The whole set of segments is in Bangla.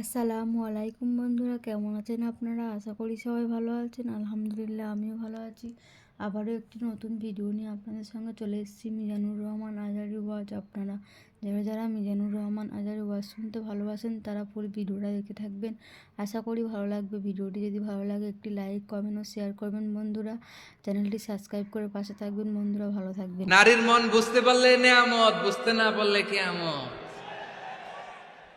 আসসালামু আলাইকুম বন্ধুরা, কেমন আছেন আপনারা? আশা করি সবাই ভালো আছেন। আলহামদুলিল্লাহ, আমিও ভালো আছি। আবারও একটি নতুন ভিডিও নিয়ে আপনাদের সঙ্গে চলে এসেছি। মিজানুর রহমান আজারি ওয়াজ। আপনারা যারা যারা মিজানুর রহমান আজারি ওয়াজ শুনতে ভালোবাসেন, তারা পুরো ভিডিওটা দেখে থাকবেন। আশা করি ভালো লাগবে। ভিডিওটি যদি ভালো লাগে, একটি লাইক কমেন্ট ও শেয়ার করবেন বন্ধুরা। চ্যানেলটি সাবস্ক্রাইব করে পাশে থাকবেন। বন্ধুরা, ভালো থাকবেন। নারীর মন বুঝতে পারলে নেয়ামত, বুঝতে না পারলে কেয়ামত।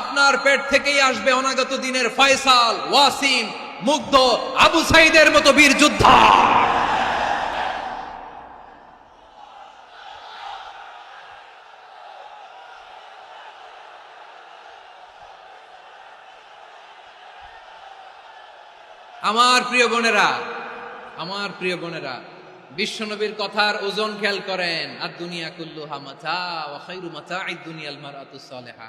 আপনার পেট থেকেই আসবে অনাগত দিনের ফয়সাল, ওয়াসিম, মুগ্ধ আবু সাইদের মতো বীর যোদ্ধা। আমার প্রিয় বোনেরা, আমার প্রিয় বোনেরা, বিশ্বনবীর কথার ওজন খেয়াল করেন। আর দুনিয়া কুল্লু হামাচা ওয়া খাইরু দুনিয়াল মারআতুস সালিহা।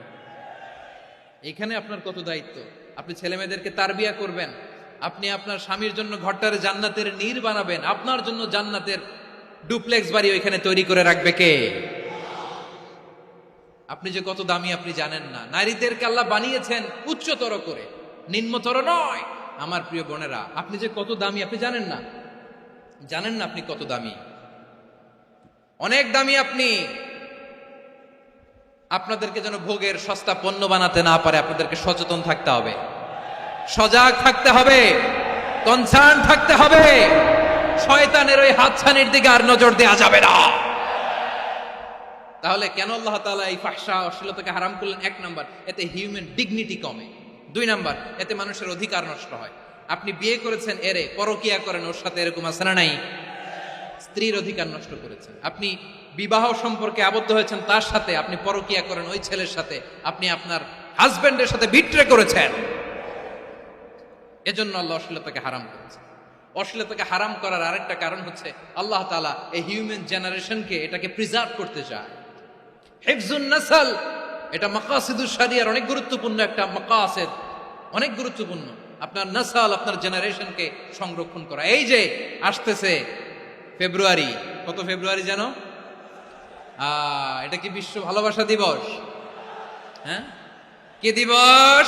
এখানে আপনার কত দায়িত্ব? আপনি ছেলে মেয়েদেরকে তারবিয়া করবেন, আপনি আপনার স্বামীর জন্য ঘরটার জান্নাতের নীর বানাবেন, আপনার জন্য জান্নাতের ডুপ্লেক্স বাড়ি ওইখানে তৈরি করে রাখবে কে? আপনি যে কত দামি আপনি জানেন না। নারীদেরকে আল্লাহ বানিয়েছেন উচ্চতর করে, নিম্নতর নয়। আমার প্রিয় বোনেরা, আপনি যে কত দামি আপনি জানেন না? জানেন না আপনি কত দামি? অনেক দামি আপনি। আপনাদেরকে যেন ভোগের সস্তা পণ্য বানাতে না পারে, আপনাদেরকে সচেতন থাকতে হবে। সজাগ থাকতে হবে, কনসার্ন থাকতে হবে। শয়তানের ওই হাতছানির দিকে আর নজর দেওয়া যাবে না। তাহলে কেন আল্লাহ তাআলা এই ফাহশা অশ্লীলতাকে হারাম করলেন? এক নাম্বার, এতে হিউম্যান ডিগনিটি কমে। দুই নাম্বার, এতে মানুষের অধিকার নষ্ট হয়। আপনি বিয়ে করেছেন, এরে পরকিয়া করেন, ওর সাথে এরকম আছে না নাই? স্ত্রীর অধিকার নষ্ট করেছেন। আপনি বিবাহ সম্পর্কে আবদ্ধ হয়েছেন, তার সাথে আপনি পরকিয়া করেন, ওই ছেলের সাথে আপনি আপনার হাজবেন্ডের সাথে বিট্রে করেছেন। এজন্য আল্লাহ অশ্লীলতাকে হারাম করেছেন। অশ্লীলতাকে হারাম করার আরেকটা কারণ হচ্ছে আল্লাহ তাআলা এই হিউম্যান জেনারেশনকে এটাকে প্রিজার্ভ করতে চায়। হিফজুন নাসাল, এটা মাকাসিদুল শরিয়ার অনেক গুরুত্বপূর্ণ একটা মাকাসিদ। অনেক গুরুত্বপূর্ণ। আপনার নাসাল আপনার জেনারেশনকে সংরক্ষণ করা। এই যে, আসতেছে ফেব্রুয়ারি। কত ফেব্রুয়ারি জানো? এটা কি বিশ্ব ভালোবাসা দিবস? হ্যাঁ? কি দিবস?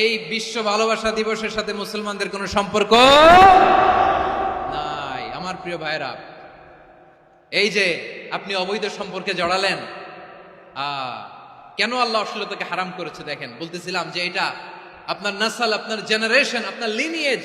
এই বিশ্ব ভালোবাসা দিবসের সাথে মুসলমানদের কোনো সম্পর্ক নাই। আমার প্রিয় ভাইরা এই যে আপনি অবৈধ সম্পর্কে জড়ালেন কেন আল্লাহ অশ্লীলতাকে হারাম করেছে দেখেন? বলতেছিলাম যে এটা আপনার নাসাল, আপনার জেনারেশন আপনার লিনিয়েজ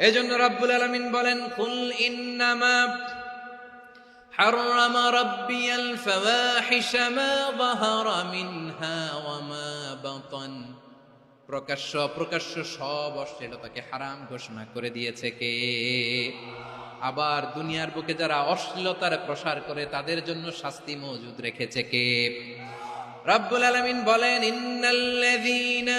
এই জন্য রাব্বুল আলামিন বলেন কুল ইন্নামা حرم ربي الفواحش ما ظهر منها وما بطن প্রকাশ্য প্রকাশ্য সব অশ্লীলতাকে হারাম ঘোষণা করে দিয়েছে কে আবার দুনিয়ার বুকে যারা অশ্লীলতার প্রসার করে তাদের জন্য শাস্তি মজুদ রেখেছে কে রব্বুল আলামিন বলেন ইন্নাল্লাযীনা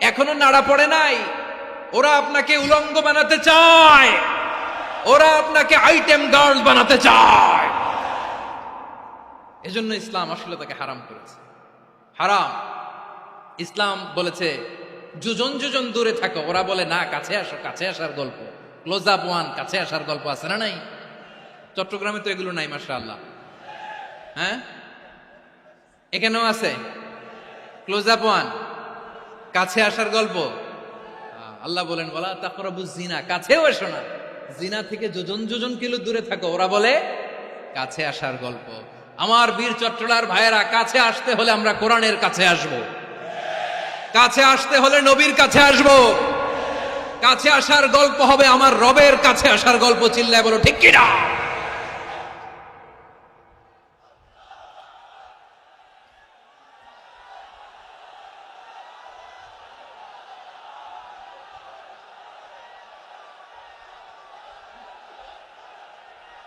এখনও নাড়া পড়ে নাই। ওরা আপনাকে উলঙ্গ বানাতে চায়। ওরা আপনাকে আইটেম গার্ল বানাতে চায়। এজন্য ইসলাম অশ্লীলতাকে হারাম করেছে। হারাম। ইসলাম বলেছে, যোজন যোজন দূরে থাকো। ওরা বলে, না, কাছে আসো, কাছে আসার গল্প। ক্লোজ আপ ওয়ান কাছে আসার গল্প আছে না নাই? চট্টগ্রামে তো এগুলো নাই মাসা আল্লাহ হ্যাঁ? এখানেও আছে। ক্লোজ আপ ওয়ান কাছে আসার গল্প। আল্লাহ বলেন বলা তারপর জিনা কাছেও এসো না। জিনা থেকে যোজন যোজন কিলো দূরে থাকো। ওরা বলে, কাছে আসার গল্প। আমার বীর চট্টলার ভাইয়েরা, কাছে আসতে হলে আমরা কোরআনের কাছে আসব। কাছে আসতে হলে নবীর কাছে আসব। কাছে আসার গল্প হবে আমার রবের কাছে আসার গল্প, চিল্লায় বলো, ঠিক কিনা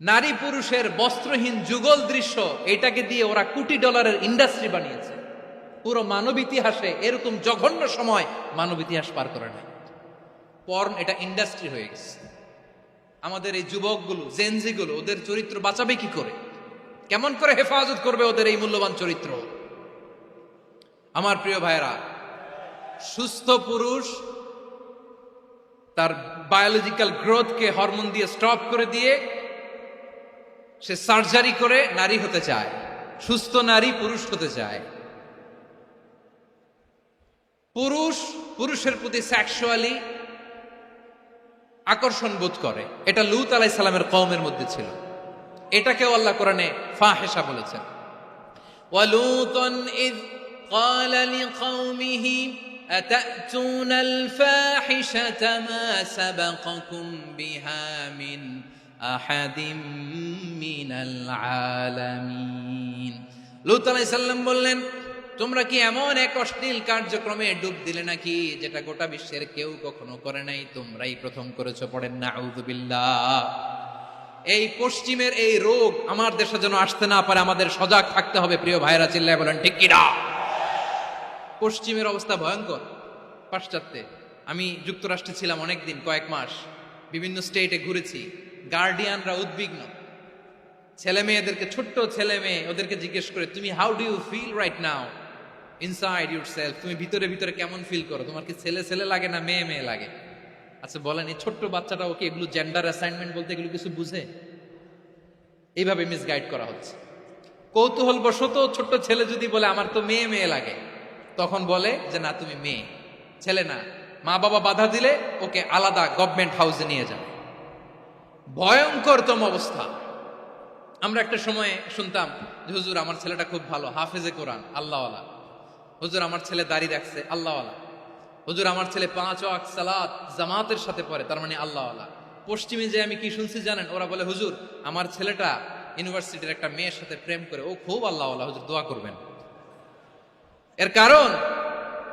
নারী পুরুষের বস্ত্রহীন যুগল দৃশ্য, এটাকে দিয়ে ওরা কোটি ডলারের ইন্ডাস্ট্রি বানিয়েছে। পুরো মানব ইতিহাসে এরকম জঘন্য সময় মানব ইতিহাস পার করে নাই। পর্ন এটা ইন্ডাস্ট্রি হয়ে গেছে। আমাদের এই যুবকগুলো জেনজিগুলো ওদের চরিত্র বাঁচাবে কি করে? কেমন করে হেফাজত করবে ওদের এই মূল্যবান চরিত্র? আমার প্রিয় ভাইরা সুস্থ পুরুষ তার বায়োলজিক্যাল গ্রোথকে হরমোন দিয়ে স্টপ করে দিয়ে সে সার্জারি করে নারী হতে চায় সুস্থ নারী পুরুষ হতে চায় পুরুষ পুরুষের প্রতি সেক্সুয়ালি আকর্ষণ বোধ করে এটা লুত আলাই সালামের কওমের মধ্যে ছিল এটাকেও আল্লাহ কোরআনে ফাহেসা বলেছেন ولوطا إذ قال لقومه أتأتون الفاحشة ما سبقكم بها من أحد من العالمين লুত আলাই সাল্লাম বললেন তোমরা কি এমন এক অশ্লীল কার্যক্রমে ডুব দিলে নাকি যেটা গোটা বিশ্বের কেউ কখনো করে নাই তোমরাই প্রথম করেছো পড়েন না আউযুবিল্লাহ এই পশ্চিমের এই রোগ আমার দেশে যেন আসতে না পারে আমাদের সজাগ থাকতে হবে প্রিয় ভাইরা চিল্লায় বলেন ঠিক কিনা পশ্চিমের অবস্থা ভয়ঙ্কর পাশ্চাত্যে আমি যুক্তরাষ্ট্রে ছিলাম অনেকদিন কয়েক মাস বিভিন্ন স্টেটে ঘুরেছি গার্ডিয়ানরা উদ্বিগ্ন। ছেলে মেয়েদেরকে ছোট্ট ছেলে মেয়ে ওদেরকে জিজ্ঞেস করে, তুমি how do you feel right now inside yourself তুমি ভিতরে ভিতরে কেমন ফিল করো? তোমার কি ছেলে ছেলে লাগে না মেয়ে মেয়ে লাগে? আচ্ছা বলেন, এই ছোট্ট বাচ্চাটা ওকে এগুলো জেন্ডার অ্যাসাইনমেন্ট বলতে এগুলো কিছু বুঝে? এইভাবে মিসগাইড করা হচ্ছে। কৌতূহল বশত ছোট্ট ছেলে যদি বলে, আমার তো মেয়ে মেয়ে লাগে, তখন বলে যে, না, তুমি মেয়ে, ছেলে না। মা বাবা বাধা দিলে ওকে আলাদা গভর্নমেন্ট হাউসে নিয়ে যাবে। ভয়ঙ্করতম অবস্থা। আমরা একটা সময়ে শুনতাম যে, হুজুর, আমার ছেলেটা খুব ভালো, হাফেজে কোরআন, আল্লাহওয়ালা। হুজুর, আমার ছেলে দাড়ি রাখছে, আল্লাহওয়ালা। হুজুর, আমার ছেলে পাঁচ ওয়াক্ত সালাত জামাতের সাথে পড়ে, তার মানে আল্লাহওয়ালা। পশ্চিমে যে আমি কি শুনছি জানেন? ওরা বলে, হুজুর, আমার ছেলেটা ইউনিভার্সিটির একটা মেয়ের সাথে প্রেম করে, ও খুব আল্লাহ আল্লাহ হুজুর, দোয়া করবেন। এর কারণ,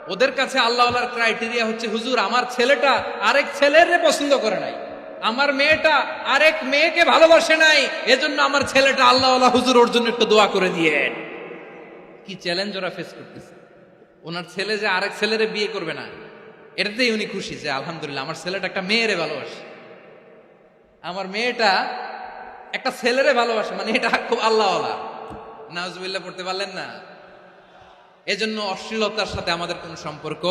ওদের কাছে আল্লাহ ক্রাইটেরিয়া হচ্ছে, হুজুর, আমার ছেলেটা আরেক ছেলের পছন্দ করে নাই। আমার মেয়েটা আরেক মেয়েকে ভালোবাসে নাই, এজন্য আমার ছেলেটা আল্লাহ আল্লাহ হুজুর ওর জন্য একটু দোয়া করে দিয়ে কি চ্যালেঞ্জ ওরা ফেস করতেছে। ওনার ছেলে যে আরেক ছেলেরে বিয়ে করবে না, এটাতেই উনি খুশি যে আলহামদুলিল্লাহ, আমার ছেলেটা একটা মেয়েরে ভালোবাসে। আমার মেয়েটা একটা ছেলেরে ভালোবাসে মানে এটা খুব আল্লাহওয়ালা। নাজবিল্লাহ পড়তে পারলেন না? এজন্য অশ্লীলতার সাথে আমাদের কোনো সম্পর্ক